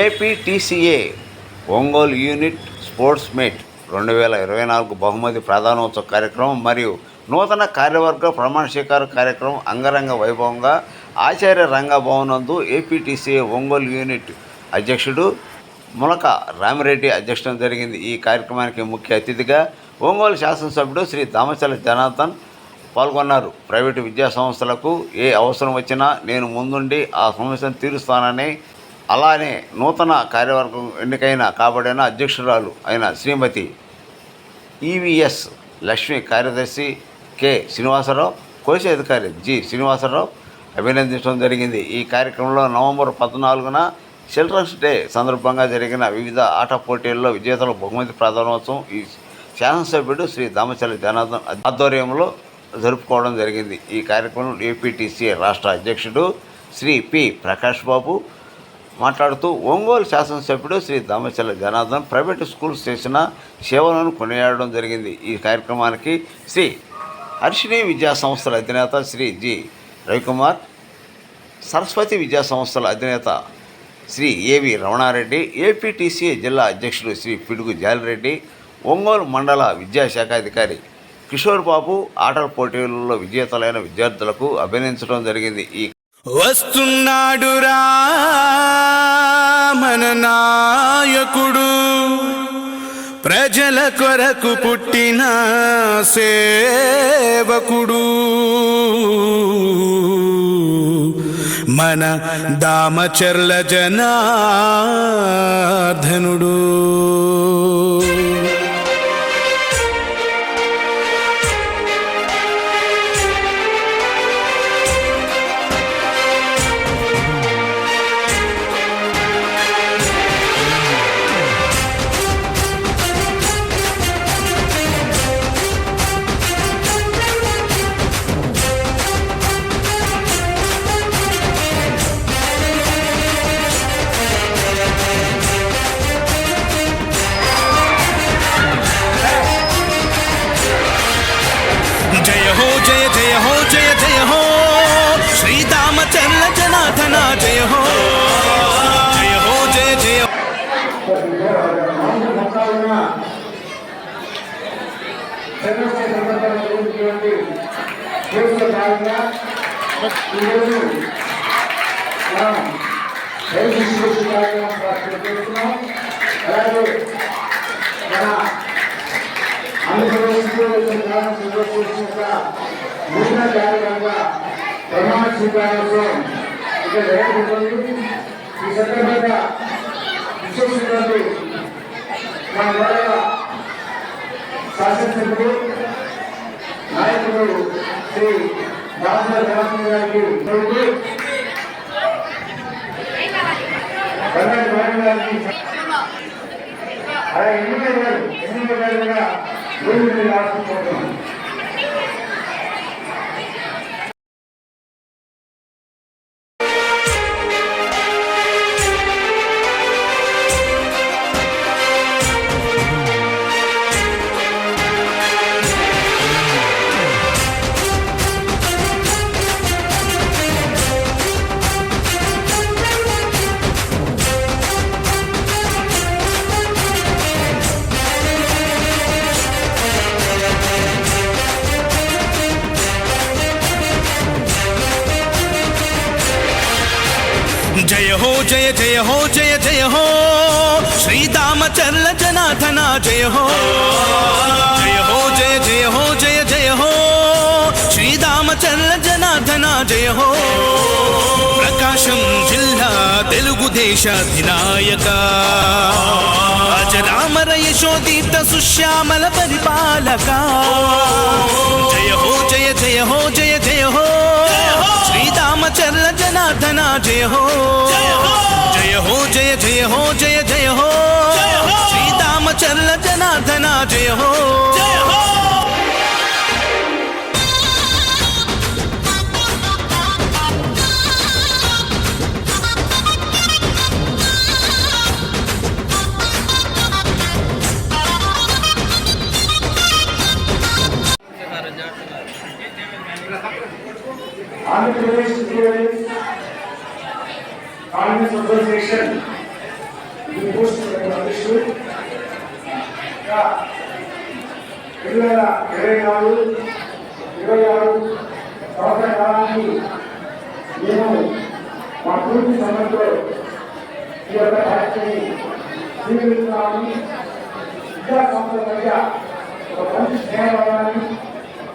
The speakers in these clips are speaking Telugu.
APTCA Ongole unit sports meet రెండు వేల ఇరవై నాలుగు బహుమతి ప్రధానోత్సవ కార్యక్రమం మరియు నూతన కార్యవర్గ ప్రమాణ స్వీకార కార్యక్రమం అంగరంగ వైభవంగా ఆచార్య రంగభవన్ నందు ఏపీటీసీఏ ఒంగోలు యూనిట్ అధ్యక్షుడు ములక రామిరెడ్డి అధ్యక్షతన జరిగింది. ఈ కార్యక్రమానికి ముఖ్య అతిథిగా ఒంగోలు శాసనసభ్యుడు శ్రీ దామచల జనార్దన్ పాల్గొన్నారు. ప్రైవేటు విద్యా సంస్థలకు ఏ అవసరం వచ్చినా నేను ముందుండి ఆ సమస్యను తీరుస్తానని అలానే నూతన కార్యవర్గం ఎన్నికైన కాబడిన అధ్యక్షురాలు అయిన శ్రీమతి ఈవీఎస్ లక్ష్మి కార్యదర్శి కె శ్రీనివాసరావు కోశ అధికారి జి శ్రీనివాసరావు అభినందించడం జరిగింది. ఈ కార్యక్రమంలో నవంబర్ పద్నాలుగున చిల్డ్రన్స్ డే సందర్భంగా జరిగిన వివిధ ఆట పోటీల్లో విజేతల బహుమతి ప్రధానోత్సవం ఈ శాసనసభ్యుడు శ్రీ దామచల్లి జనార్దన్ ఆధ్వర్యంలో జరుపుకోవడం జరిగింది. ఈ కార్యక్రమం ఏపీటీసీ రాష్ట్ర అధ్యక్షుడు శ్రీ పి ప్రకాష్ బాబు మాట్లాడుతూ ఒంగోలు శాసనసభ్యుడు శ్రీ దామచల్ల జనార్దన్ ప్రైవేటు స్కూల్స్ చేసిన సేవలను కొనియాడడం జరిగింది. ఈ కార్యక్రమానికి శ్రీ హర్షిణి విద్యా సంస్థల అధినేత శ్రీ జి రవికుమార్ సరస్వతి విద్యా సంస్థల అధినేత శ్రీ ఏవి రమణారెడ్డి ఏపీటీసీ జిల్లా అధ్యక్షుడు శ్రీ పిడుగు జాలిరెడ్డి ఒంగోలు మండల విద్యాశాఖ అధికారి కిషోర్ బాబు ఆటల పోటీలలో విజేతలైన విద్యార్థులకు అభినందించడం జరిగింది. ఈ వస్తున్నాడురా మన నాయకుడు. ప్రజల కొరకు పుట్టిన సేవకుడు. మన దామచర్ల జనార్దనుడు. శ్రీరామచంద్ర జయ హో జయ హో జయ జయ చంద్రబాబు అలాగే మన ఆంధ్రప్రదేశ్లో నూతన కార్యక్రమంగా ప్రమాణ స్వీకారోత్సవం ఇక్కడ జరగబోతుంది ఈ సందర్భంగా విశేషమైనటువంటి మన వాళ్ళ శాసనసభ్యుడు నాయకుడు శ్రీ దామోదర జనార్దన్ గారికి ప్రభుత్వ కర్ణాటక నాయకుడు గారికి అలా గారు ఎన్నిక గారుగా జయ హో జయ జయ హో శ్రీరామచంద్ర జనార్దన జయ హో జయ హో జయ జయ హో జయ జయ హో శ్రీరామచంద్ర జనార్దన జయ హో ప్రకాశం జిల్లా తెలుగుదేశ అధినాయక అజరామర యశోదీప్త సుశ్యామల పరిపాలక జయ హో జయ జయ హో జయ జయ హో శ్రీరామచంద్ర జనార్దన జయ హో జయ హో జయ జయ హో జయ జయ రెండు వేల ఇరవై నాలుగు ఇరవై ఆరు సంవత్సర కాలానికి మేము మా పూర్తి సమయంలో ఈ యొక్క కార్యక్రమాన్ని స్వీకరిస్తున్నామని విద్యా సంస్థల మధ్య ఒక మంచి స్నేహభావాన్ని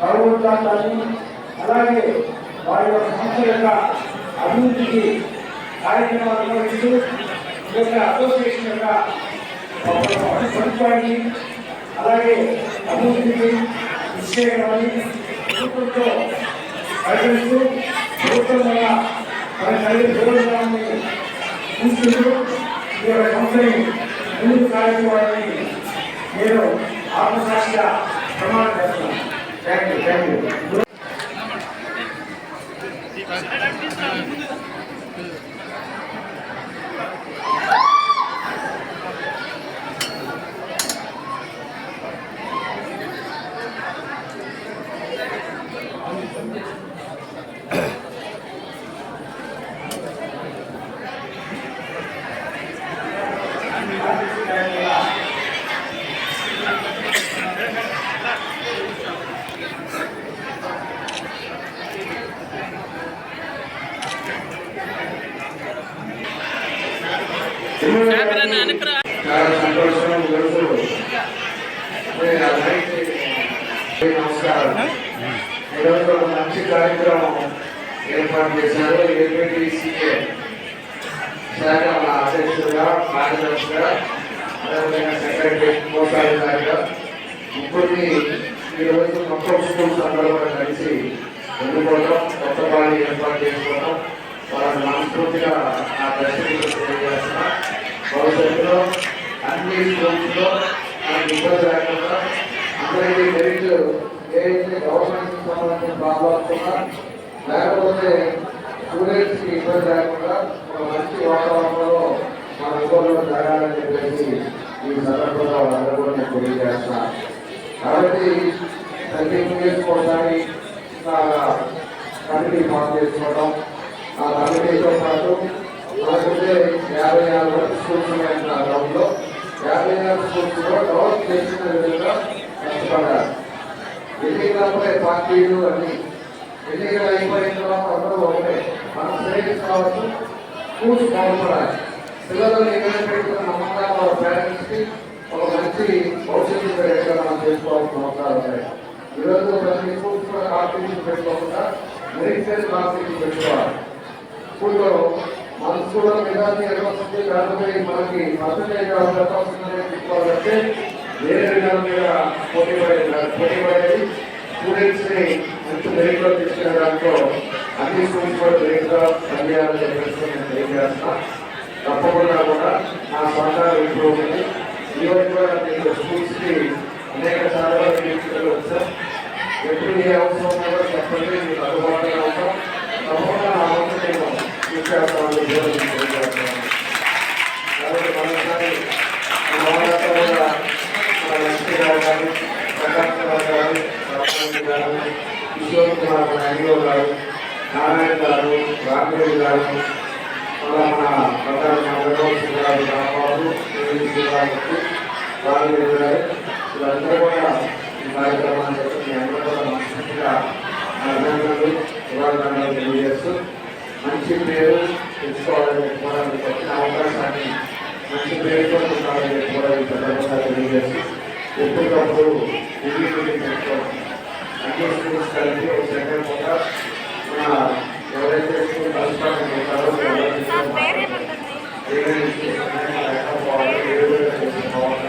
గౌరవించాలని అలాగే వారి యొక్క సంస్థ యొక్క అభివృద్ధికి కార్యక్రమాలు నిర్వహిస్తూ ఈ యొక్క అసోసియేషన్ యొక్క సదుపాయాన్ని అలాగే అభివృద్ధికి విషయాన్ని ప్రభుత్వంతో పరిగణిస్తూ ప్రభుత్వం వల్ల మన కలిగే ప్రయోజనాన్ని చూసుకుంటూ ఈ యొక్క సంస్థని ముందుకు నేను ఆత్మసాక్షిగా ప్రమాణం చేస్తున్నాను థ్యాంక్ యూ థ్యాంక్ యూ చాలా సంతోషం ఈరోజు మరి అందరికీ నమస్కారం ఈరోజు ఒక మంచి కార్యక్రమం ఏర్పాటు చేశారు ఏపీటీసీఏ శాఖ మా అధ్యక్షుడుగా కార్యదర్శిగా అదేవిధంగా సెక్రటరీ కోశాధికారిగా ముగ్గురిని ఈరోజు మొత్తం స్కూల్స్ అందరూ కూడా కలిసి ఎన్నుకోవడం కొత్త బాడీ ఏర్పాటు చేసుకోవడం వాళ్ళని మనస్ఫూర్తిగా ఆ దర్శకులు తెలియజేస్తున్నా భవిష్యత్తులో అన్ని స్కూల్స్లో మనకి ఇబ్బంది లేకుండా అందరికీ మెరిట్ ఏదైతే గవర్నమెంట్ సంబంధించిన ప్రాబ్లమ్స్ ఉన్నా లేకపోతే స్టూడెంట్స్కి ఇబ్బంది లేకుండా ఒక మంచి వాతావరణంలో మన ఇబ్బందులు జరగాలని చెప్పేసి ఈ సందర్భంగా వాళ్ళందరూ కూడా నేను తెలియజేస్తున్నా. కాబట్టి కంటిన్యూ చేసుకోవడానికి నా కమిటీ ఫామ్ చేసుకోవడం ఆ కమిటీతో పాటు మనకుంటే యాభై ఆరు వరకు స్కూల్స్ ఉన్నాయన్న గ్రౌండ్లో. యాభై ఆరు స్కూల్స్లో డెవలప్ చేసిన విధంగా కష్టపడాలి ఎన్నికలపై పార్టీలు అన్ని ఎన్నికలు అయిపోయిన తర్వాత అందరూ ఒకటే. మనం శ్రేయస్ కావచ్చు స్కూల్స్ బాగుపడాలి పిల్లలను ఎక్కడ పెట్టుకున్న నమ్మకంగా వాళ్ళ పేరెంట్స్కి ఒక మంచి భవిష్యత్తు పెరిగేలా మనం చేసుకోవాల్సిన అవసరాలు ఉన్నాయి ఈరోజు ప్రతి స్కూల్స్ కూడా కాంపిటీషన్ పెట్టుకోకుండా మెరిట్ బేస్ కాంపిటీషన్ పెట్టుకోవాలి. స్కూల్లో మన స్కూల్లో విద్యార్థి ఎలా వస్తుంది లేకపోతే మనకి పర్సంటేజ్ ఎంత వస్తుందని వేరే విధాల మీద పోటీ పడేది పోటీ పడేది స్టూడెంట్స్ని మంచి మెరిట్ తీసుకునే దాంట్లో అన్ని స్కూల్స్ కూడా మెరిట్గా పనిచేయాలని చెప్పేసి నేను తెలియజేస్తున్నా తప్పకుండా కూడా నా సహకారం ఇప్పుడు ఉంది. ఈ రోజు కూడా నేను స్కూల్స్కి అనేక సార్లు వచ్చాం ఎప్పుడు ఏ అవసరం కూడా చెప్పండి మీకు అందుబాటులో అవసరం తప్పకుండా నా వంతు నేను తీసుకెళ్తామని తెలియజేస్తున్నాను కాబట్టి మరోసారి మన గారు కానీ ప్రకాశ్ రావు గారు రమణారెడ్డి గారు కిషోర్ కుమార్ మన గారు నారాయణ గారు గారు అలా మన ప్రధాన మండలం గారు రాంబాబు ఏఎన్సీ గారు వీళ్ళందరూ కూడా ఈ కార్యక్రమాన్ని మీ అందరూ కూడా మనస్ఫూర్తిగా అభినందనలు తెలియజేస్తూ మంచి పేరు తెచ్చుకోవాలని చెప్పుకోవడానికి వచ్చిన అవకాశాన్ని మంచి పేరుతో కూడా చెప్పుకోవడానికి సందర్భంగా తెలియజేసి ఎప్పటికప్పుడు రివ్యూ మీటింగ్ అన్ని స్కూల్స్ కలిపి ఒక సెకండ్ మన ఎవరైతే స్కూల్ కలుసుకోవడానికి ఉంటారో ఎవరైతే ఏదైనా ఇన్స్టిట్యూషన్ లేకపోవాలి ఏ విధంగా చేసుకోవాలి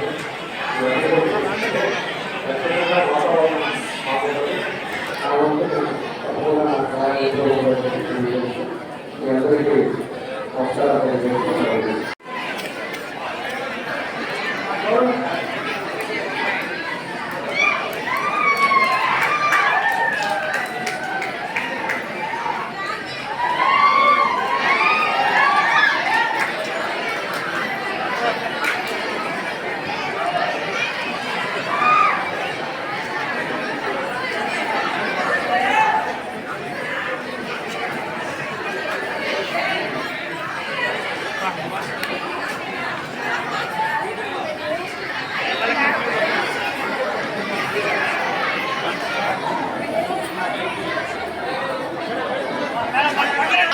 ఇవన్నీ కూడా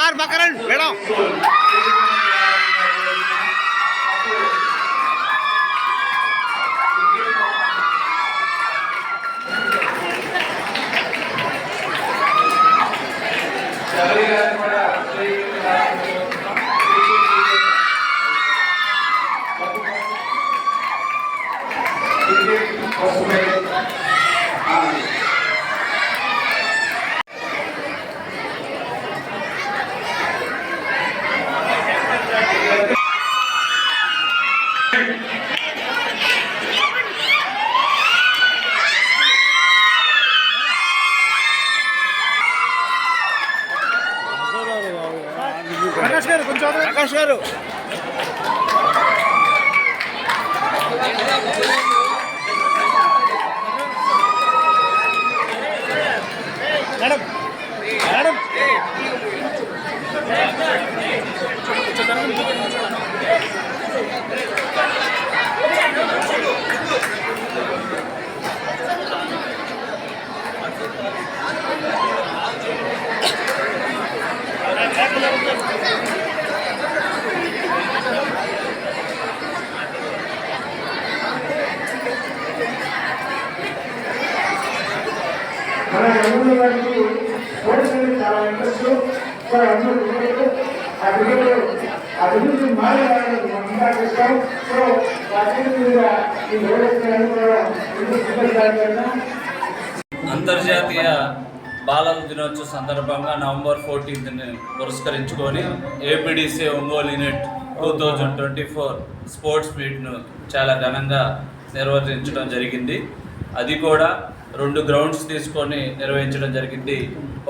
సార్ పక్కరండి మేడం శబరి గారు కూడా కోసమే ప్రకాష్ గారు మన యమున గారికి స్పోర్ట్స్ అనేది చాలా ఇంట్రెస్ట్ అభివృద్ధి మారేయాలని సో ఈ అంతర్జాతీయ బాలల దినోత్సవ సందర్భంగా నవంబర్ ఫోర్టీన్త్ని పురస్కరించుకొని APDC Ongole unit two thousand twenty four sports మీట్ను చాలా ఘనంగా నిర్వహించడం జరిగింది. అది కూడా రెండు గ్రౌండ్స్ తీసుకొని నిర్వహించడం జరిగింది.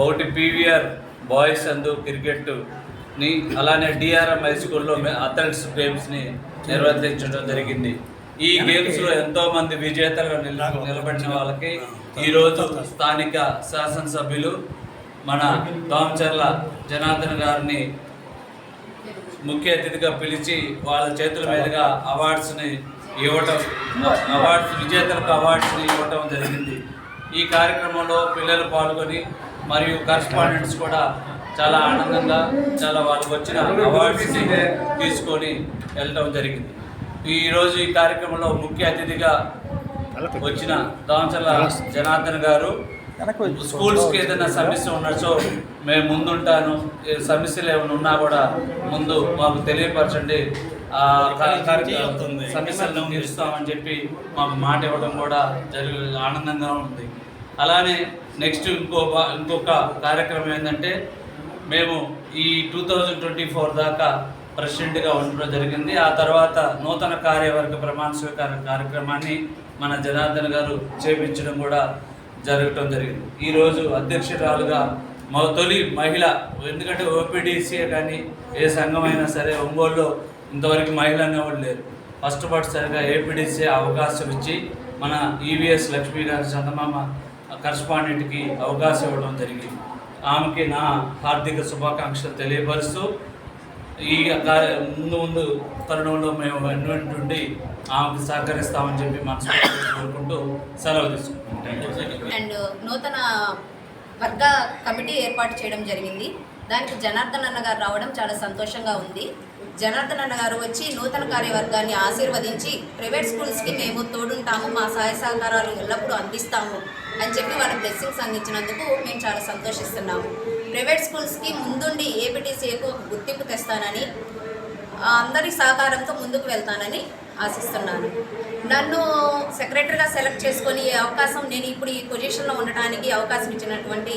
ఒకటి పీవీఆర్ బాయ్స్ అందు క్రికెట్ని అలానే డిఆర్ఎం హై స్కూల్లో అథ్లెటిక్స్ గేమ్స్ని నిర్వర్తించడం జరిగింది. ఈ గేమ్స్లో ఎంతో మంది విజేతలుగా నిల- నిలబడిన వాళ్ళకి ఈ రోజు స్థానిక శాసనసభ్యులు మన దామచర్ల జనార్దన్ గారిని ముఖ్య అతిథిగా పిలిచి వాళ్ళ చేతుల మీదుగా అవార్డ్స్ని ఇవ్వటం అవార్డ్స్ విజేతలకు అవార్డ్స్ని ఇవ్వటం జరిగింది. ఈ కార్యక్రమంలో పిల్లలు పాల్గొని మరియు కరస్పాండెంట్స్ కూడా చాలా ఆనందంగా చాలా వాళ్ళకి వచ్చిన అవార్డ్స్ని తీసుకొని వెళ్ళటం జరిగింది. ఈరోజు ఈ కార్యక్రమంలో ముఖ్య అతిథిగా వచ్చిన దామచర్ల జనార్దన్ గారు స్కూల్స్కి ఏదైనా సమస్య ఉన్నచో మేము ముందుంటాను ఏ సమస్యలు ఏమైనా ఉన్నా కూడా ముందు మాకు తెలియపరచండి. ఆ సమస్యలను తీరుస్తామని చెప్పి మాకు మాట ఇవ్వడం కూడా జరిగి ఆనందంగా ఉంది. అలానే నెక్స్ట్ ఇంకో ఇంకొక కార్యక్రమం ఏంటంటే మేము ఈ టూ థౌజండ్ ట్వంటీ ఫోర్ దాకా ప్రెసిడెంట్గా ఉండడం జరిగింది. ఆ తర్వాత నూతన కార్యవర్గ ప్రమాణ స్వీకార కార్యక్రమాన్ని మన జనార్దన్ గారు చేపించడం కూడా జరగటం జరిగింది. ఈరోజు అధ్యక్షురాలుగా మా తొలి మహిళ ఎందుకంటే ఓపీడీసీఏ కానీ ఏ సంఘం అయినా సరే ఒంగోలులో ఇంతవరకు మహిళ అనేవాళ్ళు లేరు. ఫస్ట్ సరిగా ఏపీడీసీ అవకాశం ఇచ్చి మన ఈవీఎస్ లక్ష్మీనారాయణ చందమామ కరస్పాండెంట్కి అవకాశం ఇవ్వడం జరిగింది. ఆమెకి నా హార్దిక శుభాకాంక్షలు తెలియపరుస్తూ ఈ ముందు ముందు తరుణంలో మేము వెన్నంటి ఉండి ఆమెకు సహకరిస్తామని చెప్పి మనస్ఫూర్తిగా కోరుకుంటూ సెలవు తీసుకుంటాం అండ్ నూతన వర్గ కమిటీ ఏర్పాటు చేయడం జరిగింది. దానికి జనార్దన్ అన్న గారు రావడం చాలా సంతోషంగా ఉంది. జనార్దన్ అన్న గారు వచ్చి నూతన కార్యవర్గాన్ని ఆశీర్వదించి ప్రైవేట్ స్కూల్స్కి మేము తోడుంటాము మా సహాయ సహకారాలు ఎల్లప్పుడూ అందిస్తాము అని చెప్పి వాళ్ళ బ్లెస్సింగ్స్ అందించినందుకు మేము చాలా సంతోషిస్తున్నాము. ప్రైవేట్ స్కూల్స్కి ముందుండి ఏపీటీసీకు ఒక గుర్తింపు తెస్తానని అందరి సహకారంతో ముందుకు వెళ్తానని ఆశిస్తున్నాను. నన్ను సెక్రటరీగా సెలెక్ట్ చేసుకొని అవకాశం నేను ఇప్పుడు ఈ పొజిషన్లో ఉండటానికి అవకాశం ఇచ్చినటువంటి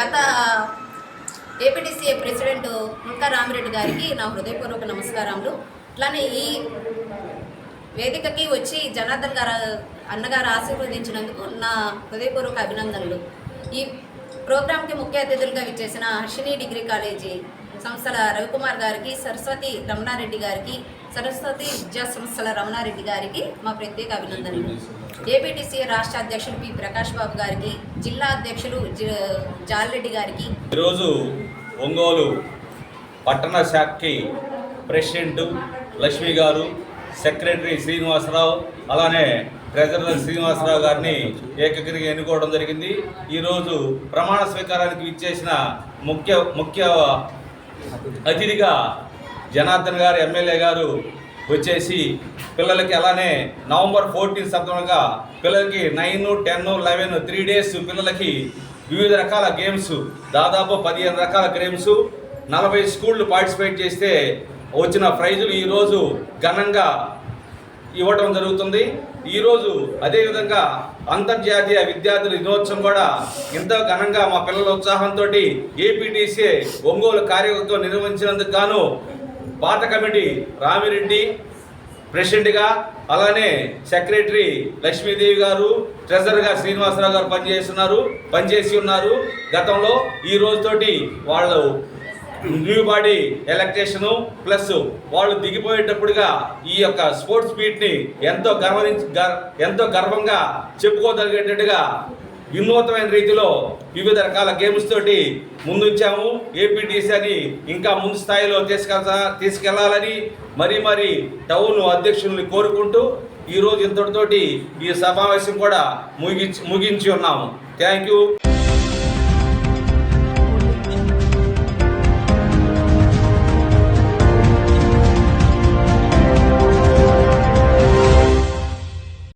గత ఏపీటీసీఏ ప్రెసిడెంట్ ముల్కా రామిరెడ్డి గారికి నా హృదయపూర్వక నమస్కారములు. అట్లానే ఈ వేదికకి వచ్చి జనార్దన్ గారు అన్నగారు ఆశీర్వదించినందుకు నా హృదయపూర్వక అభినందనలు. ఈ ప్రోగ్రాంకి ముఖ్య అతిథులుగా విచ్చేసిన హర్షిని డిగ్రీ కాలేజీ సంస్థల రవికుమార్ గారికి సరస్వతి రమణారెడ్డి గారికి సరస్వతి విద్యా సంస్థల రమణారెడ్డి గారికి మా ప్రత్యేక అభినందనలు. ఏపీటీసీ రాష్ట్ర అధ్యక్షులు పి ప్రకాష్ బాబు గారికి జిల్లా అధ్యక్షులు జాలరెడ్డి గారికి. ఈరోజు ఒంగోలు పట్టణ శాఖకి ప్రెసిడెంట్ లక్ష్మి గారు సెక్రటరీ శ్రీనివాసరావు అలానే ట్రెజరర్ శ్రీనివాసరావు గారిని ఏకగ్రీగా ఎన్నుకోవడం జరిగింది. ఈరోజు ప్రమాణ స్వీకారానికి ఇచ్చేసిన ముఖ్య ముఖ్య అతిథిగా జనార్దన్ గారు ఎమ్మెల్యే గారు వచ్చేసి పిల్లలకి అలానే నవంబర్ ఫోర్టీన్ సందర్భంగా పిల్లలకి nine ten eleven three days పిల్లలకి వివిధ రకాల గేమ్స్ దాదాపు పదిహేను రకాల గేమ్స్ నలభై స్కూళ్ళు పార్టిసిపేట్ చేస్తే వచ్చిన ప్రైజులు ఈరోజు ఘనంగా ఇవ్వడం జరుగుతుంది. ఈరోజు అదేవిధంగా అంతర్జాతీయ విద్యార్థుల దినోత్సవం కూడా ఎంతో ఘనంగా మా పిల్లల ఉత్సాహంతో ఏపీటీసీ ఒంగోలు కార్యకర్తలు నిర్వహించినందుకు గాను పాత కమిటీ రామిరెడ్డి ప్రెసిడెంట్గా అలానే సెక్రటరీ లక్ష్మీదేవి గారు ట్రెజరర్గా శ్రీనివాసరావు గారు పనిచేస్తున్నారు పనిచేసి ఉన్నారు. గతంలో ఈ రోజుతోటి వాళ్ళు న్యూ బాడీ ఎలక్ట్రేషను ప్లస్ వాళ్ళు దిగిపోయేటప్పుడుగా ఈ యొక్క స్పోర్ట్స్ మీట్ని ఎంతో గర్వ గర్- ఎంతో గర్వంగా చెప్పుకోదలిగేటట్టుగా వినూతమైన రీతిలో వివిధ రకాల గేమ్స్ తోటి ముందుంచాము. ఏపీటీసీ అని ఇంకా ముందు స్థాయిలో తీసుకెళ్తా తీసుకెళ్ళాలని మరీ మరి టౌన్ అధ్యక్షుల్ని కోరుకుంటూ ఈరోజు ఇంతటితోటి ఈ సమావేశం కూడా ముగించి ముగించి ఉన్నాము. Thank you